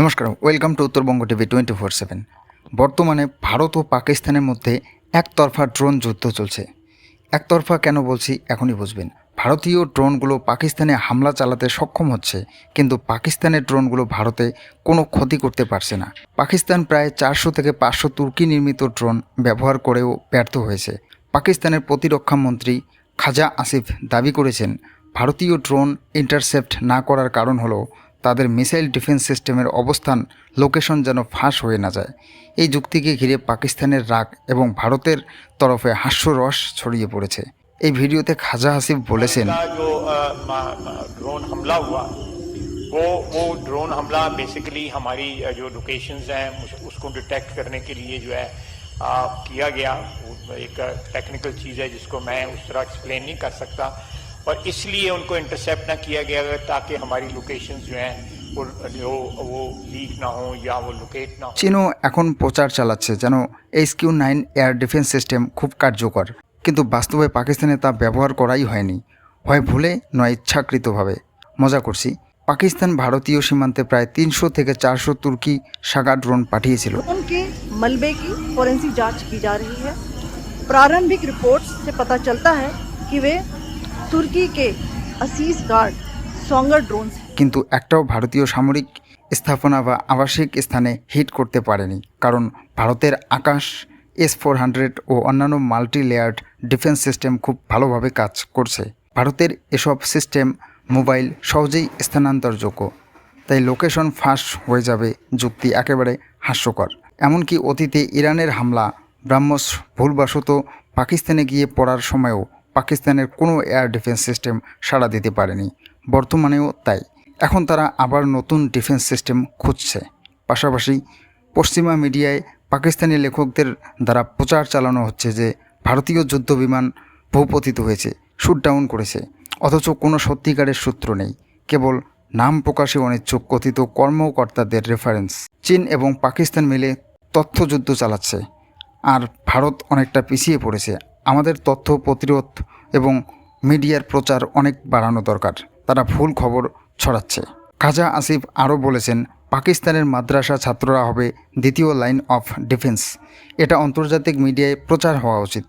নমস্কার welcome to Uttarbanga TV twenty four seven বর্তমানে ভারত ও পাকিস্তানের মধ্যে একতরফা ড্রোন যুদ্ধ চলছে। একতরফা কেন বলছি এখনই বুঝবেন। ভারতীয় ড্রোনগুলো পাকিস্তানে হামলা চালাতে সক্ষম হচ্ছে, কিন্তু পাকিস্তানের ড্রোনগুলো ভারতে কোনো ক্ষতি করতে পারছে না। পাকিস্তান প্রায় চারশো থেকে পাঁচশো তুর্কি নির্মিত ড্রোন ব্যবহার করেও ব্যর্থ হয়েছে। পাকিস্তানের প্রতিরক্ষা মন্ত্রী খাজা আসিফ দাবি করেছেন, ভারতীয় ড্রোন ইন্টারসেপ্ট না করার কারণ হলো তাদের মিসাইল ডিফেন্স সিস্টেমের অবস্থান লোকেশন যেন ফাঁস হয়ে না যায় এই যুক্তিকে ঘিরে পাকিস্তানের রাগ এবং ভারতের তরফে হাস্যরস ছড়িয়ে পড়েছে এই ভিডিওতে খাজা হাসিফ বলেছেন का जो अ, मा- मा- ड्रोन हमला हुआ वो वो ड्रोन हमला बेसिकली हमारी अ, जो लोकेशंस हैं उस- उसको डिटेक्ट करने के लिए जो है अ, किया गया वो एक टेक्निकल चीज़ है जिसको मैं उस तरह एक्सप्लेन नहीं कर सकता और इसलिए उनको इंटरसेप्ट ना किया गया ताकि हमारी लोकेशंस जो हैं वो जो वो लीक ना हो या वो लोकेट ना हो চীনও এখন প্রচার চালাচ্ছে যেন H Q nine air defence system খুব কার্যকর কিন্তু বাস্তবে পাকিস্তানে তা ব্যবহার করাই হয়নি হয় ভুলে নয় ইচ্ছাকৃতভাবে মজা করছি পাকিস্তান ভারতীয় সীমান্তে প্রায় তিনশো থেকে চারশো তুর্কি সাগা ড্রোন পাঠিয়েছিল उनके मलबे की फोरेंसिक जांच की जा रही है प्रारंभिक रिपोर्ट्स से पता चलता है कि वे তুর্কি কে আসিস গার্ড সঙ্গার ড্রোন কিন্তু একটাও ভারতীয় সামরিক স্থাপনা বা আবাসিক স্থানে হিট করতে পারেনি, কারণ ভারতের আকাশ এস ফোর হান্ড্রেড ও অন্যান্য মাল্টি লেয়ার্ড ডিফেন্স সিস্টেম খুব ভালোভাবে কাজ করছে। ভারতের এসব সিস্টেম মোবাইল সহজেই স্থানান্তরযোগ্য, তাই লোকেশন ফাঁস হয়ে যাবে যুক্তি একেবারে হাস্যকর। এমনকি অতীতে ইরানের হামলা ব্রাহ্মস ভুলবশত পাকিস্তানে গিয়ে পড়ার সময়ও পাকিস্তানের কোনো এয়ার ডিফেন্স সিস্টেম সাড়া দিতে পারেনি। বর্তমানেও তাই। এখন তারা আবার নতুন ডিফেন্স সিস্টেম খুঁজছে। পাশাপাশি পশ্চিমা মিডিয়ায় পাকিস্তানি লেখকদের দ্বারা প্রচার চালানো হচ্ছে যে ভারতীয় যুদ্ধ বিমান ভূপতিত হয়েছে শুট ডাউন করেছে। অথচ কোনো সত্যিকারের সূত্র নেই। কেবল নাম প্রকাশে অনিচ্ছুক কথিত কর্মকর্তাদের রেফারেন্স চীন এবং পাকিস্তান মিলে তথ্যযুদ্ধ চালাচ্ছে। আর ভারত অনেকটা পিছিয়ে পড়েছে আমাদের তথ্য প্রতিরোধ এবং মিডিয়ার প্রচার অনেক বাড়ানো দরকার। তারা ভুল খবর ছড়াচ্ছে। খাজা আসিফ আরও বলেছেন, পাকিস্তানের মাদ্রাসা ছাত্ররা হবে দ্বিতীয় লাইন অফ ডিফেন্স। এটা আন্তর্জাতিক মিডিয়ায় প্রচার হওয়া উচিত।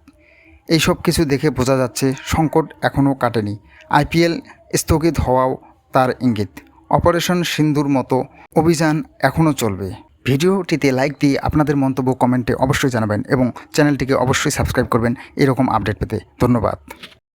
এই সব কিছু দেখে বোঝা যাচ্ছে সংকট এখনও কাটেনি। আইপিএল স্থগিত হওয়াও তার ইঙ্গিত। অপারেশন সিন্ধুর মতো অভিযান এখনও চলবে। ভিডিওটিতে লাইক দিয়ে আপনাদের মন্তব্য কমেন্টে অবশ্যই জানাবেন এবং চ্যানেলটিকে অবশ্যই সাবস্ক্রাইব করবেন। এরকম আপডেট পেতে ধন্যবাদ।